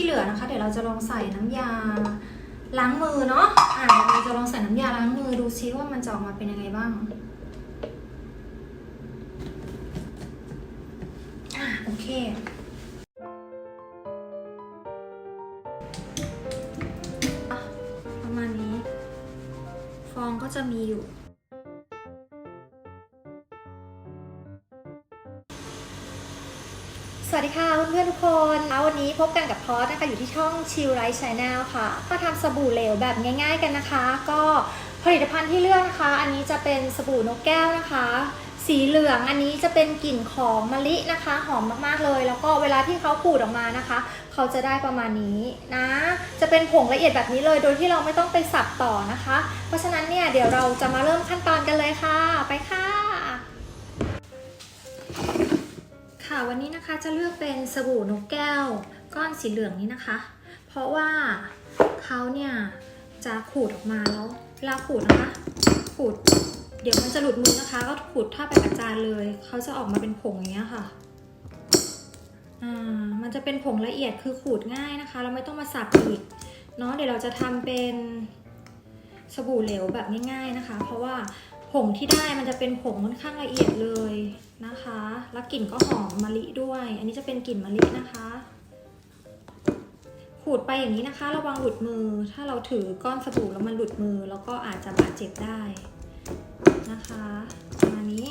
ที่เหลือนะคะ เดี๋ยวเราจะลองใส่น้ำยาล้างมือเนาะอ่าเราจะลองใส่น้ำยาล้างมือดูซิว่ามันจะออกมาเป็นยังไงบ้างอ่าโอเคประมาณนี้ ฟองก็จะมีอยู่ สวัสดีค่ะเพื่อนๆทุกคนแล้ววันนี้พบกันกับพอสนะคะอยู่ที่ช่องชิลไลท์ชาแนลค่ะมาทำสบู่เหลวแบบง่าย ๆกันนะคะ ก็ผลิตภัณฑ์ที่เลือกนะคะ อันนี้จะเป็นสบู่นกแก้วนะคะ สีเหลืองอันนี้จะเป็นกลิ่นของมะลินะคะ หอมมากๆเลย แล้วก็เวลาที่เขาขูดออกมานะคะ เขาจะได้ประมาณนี้นะ จะเป็นผงละเอียดแบบนี้เลย โดยที่เราไม่ต้องไปสับต่อนะคะ เพราะฉะนั้นเนี่ยเดี๋ยวเราจะมาเริ่มขั้นตอนกันเลยค่ะ ไปค่ะ ค่ะวันนี้นะคะจะเลือกเป็นสบู่นกแก้ว ก้อนสีเหลืองนี้นะคะ เพราะว่าเขาเนี่ยจะขูดออกมาแล้วเวลาขูดนะคะขูด เดี๋ยวมันจะหลุดมือนะคะ ก็ขูดท่าไปกับจานเลยเขาจะออกมาเป็นผงอย่างเงี้ยค่ะอ่ามันจะเป็นผงละเอียดคือขูดง่ายนะคะเราไม่ต้องมาสับอีกเนาะเดี๋ยวเราจะทำเป็นสบู่เหลวแบบง่ายๆนะคะ เพราะว่า ผงที่ได้มันจะเป็นผงค่อนข้างละเอียดเลยนะคะ แล้วกลิ่นก็หอมมะลิด้วย อันนี้จะเป็นกลิ่นมะลินะคะขูดไปอย่างนี้นะคะ ระวังหลุดมือ ถ้าเราถือก้อนสบู่แล้วมันหลุดมือ แล้วก็อาจจะบาดเจ็บได้นะคะประมาณนี้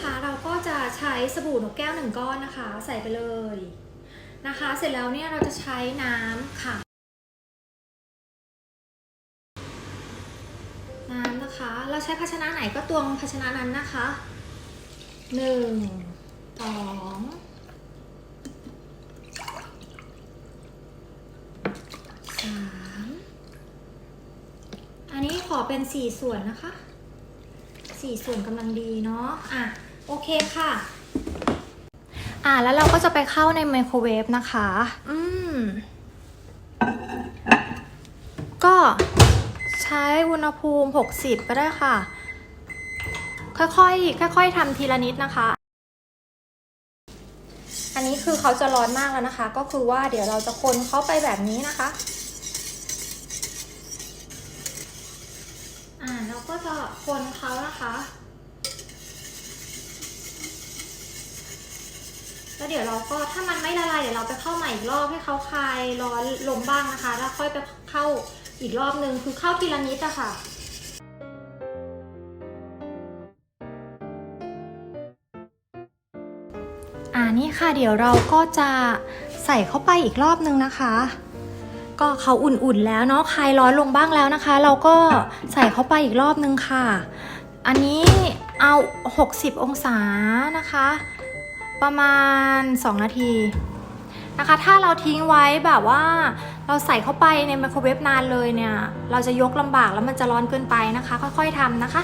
ค่ะเราก็จะใช้สบู่นกแก้วหนึ่งก้อนนะคะ ใส่ไปเลย นะคะ เสร็จแล้วเนี่ยเราจะใช้น้ำค่ะ น้ำนะคะ เราใช้ภาชนะไหนก็ตวงภาชนะนั้นนะคะหนึ่งสองสามอันนี้ขอเป็นสี่ส่วนนะคะสี่ส่วนกำลังดีเนาะอะโอเคค่ะ อะแล้วเราก็จะไปเข้าในไมโครเวฟนะคะ อืม ก็ใช้อุณหภูมิ 60 ก็ได้ค่ะ ค่อยๆ ค่อยๆทำทีละนิดนะคะ อันนี้คือเขาจะร้อนมากแล้วนะคะ ก็คือว่าเดี๋ยวเราจะคนเขาไปแบบนี้นะคะอ่าเราก็จะคนเขานะคะ แล้วเดี๋ยวเราก็ถ้ามันไม่ละลายเดี๋ยวเราไปเข้าใหม่อีกรอบให้เขาคลายร้อนลงบ้างนะคะ แล้วค่อยไปเข้าอีกรอบนึงคือเข้าทีละนิดอะค่ะอ่านี่ค่ะเดี๋ยวเราก็จะใส่เข้าไปอีกรอบนึงนะคะ ก็เขาอุ่นๆแล้วเนาะคลายร้อนลงบ้างแล้วนะคะ เราก็ใส่เข้าไปอีกรอบนึงค่ะ อันนี้เอา 60 องศานะคะ ประมาณ 2 นาทีนะคะ ถ้าเราทิ้งไว้แบบว่าเราใส่เข้าไปในไมโครเวฟนานเลยเนี่ย เราจะยกลำบากแล้วมันจะร้อนเกินไปนะคะ ค่อยๆทำนะคะ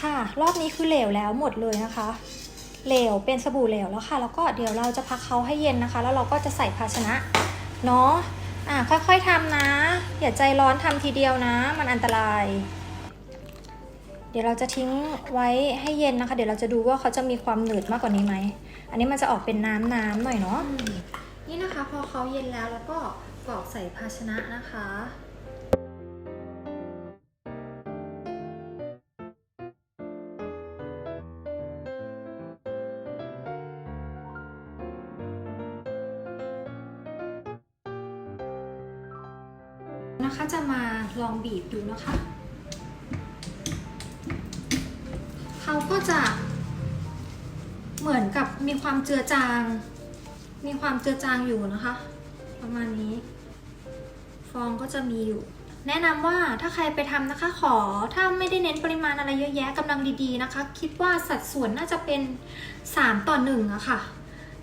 ค่ะ รอบนี้คือเหลวแล้วหมดเลยนะคะ เหลวเป็นสบู่เหลวแล้วค่ะ แล้วก็เดี๋ยวเราจะพักเขาให้เย็นนะคะ แล้วเราก็จะใส่ภาชนะเนาะอะค่อยๆทำนะ อย่าใจร้อนทำทีเดียวนะ มันอันตราย เดี๋ยวเราจะทิ้งไว้ให้เย็นนะคะ เดี๋ยวเราจะดูว่าเขาจะมีความหนืดมากกว่านี้ไหม อันนี้มันจะออกเป็นน้ำน้ำๆหน่อยเนาะนี่นะคะ พอเขาเย็นแล้วแล้วก็กรอกใส่ภาชนะนะคะ นะคะจะมาลองบีบดูนะคะ เขาก็จะเหมือนกับมีความเจือจาง มีความเจือจางอยู่นะคะ ประมาณนี้ ฟองก็จะมีอยู่ แนะนำว่าถ้าใครไปทำนะคะ ขอถ้าไม่ได้เน้นปริมาณอะไรเยอะแยะกำลังดีๆนะคะ คิดว่าสัดส่วนน่าจะเป็น 3 ต่อ1อะค่ะ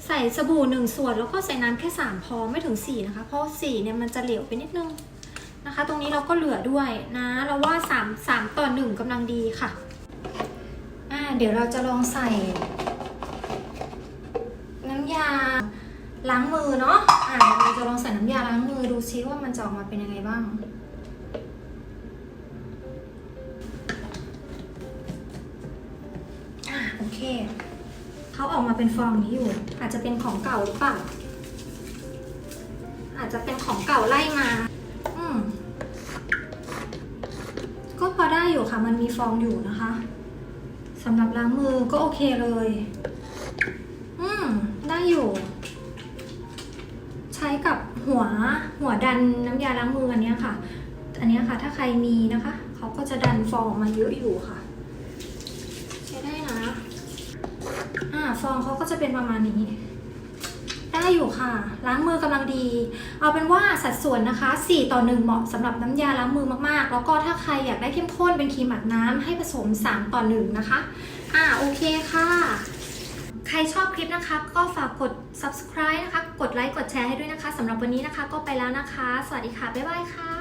ใส่สบู่หนึ่งส่วนแล้วก็ใส่น้ำแค่ 3 พอไม่ถึง 4 นะคะ เพราะ4เนี่ยมันจะเหลวไปนิดนึง นะคะ ตรงนี้เราก็เหลือด้วยนะ เราว่า 3 3 ต่อ 1กำลังดีค่ะ อ่า เดี๋ยวเราจะลองใส่ น้ำยาล้างมือเนาะ อ่าเราจะลองใส่น้ำยาล้างมือดูซิว่ามันจะออกมาเป็นยังไงบ้างอ่าโอเค เขาออกมาเป็นฟองนี้อยู่ อาจจะเป็นของเก่าหรือเปล่า อาจจะเป็นของเก่าไล่มา ได้อยู่ค่ะ มันมีฟองอยู่นะคะสำหรับล้างมือก็โอเคเลย อืม ได้อยู่ ใช้กับหัวหัวดันน้ำยาล้างมืออันนี้ค่ะ อันนี้ค่ะ ถ้าใครมีนะคะ เขาก็จะดันฟองมาเยอะอยู่ค่ะ ใช้ได้นะ อ่า ฟองเขาก็จะเป็นประมาณนี้ ได้อยู่ค่ะ ล้างมือกำลังดี เอาเป็นว่าสัดส่วนนะคะ 4 ต่อ 1 เหมาะสำหรับน้ำยาล้างมือมากๆ แล้วก็ถ้าใครอยากได้เข้มข้นเป็นครีมอาบน้ำให้ผสม 3 ต่อ 1 นะคะ อ่าโอเคค่ะ ใครชอบคลิปนะคะ ก็ฝากกด subscribe นะคะ กดไลค์กดแชร์ให้ด้วยนะคะสำหรับวันนี้นะคะก็ไปแล้วนะคะ สวัสดีค่ะ บ๊ายบายค่ะ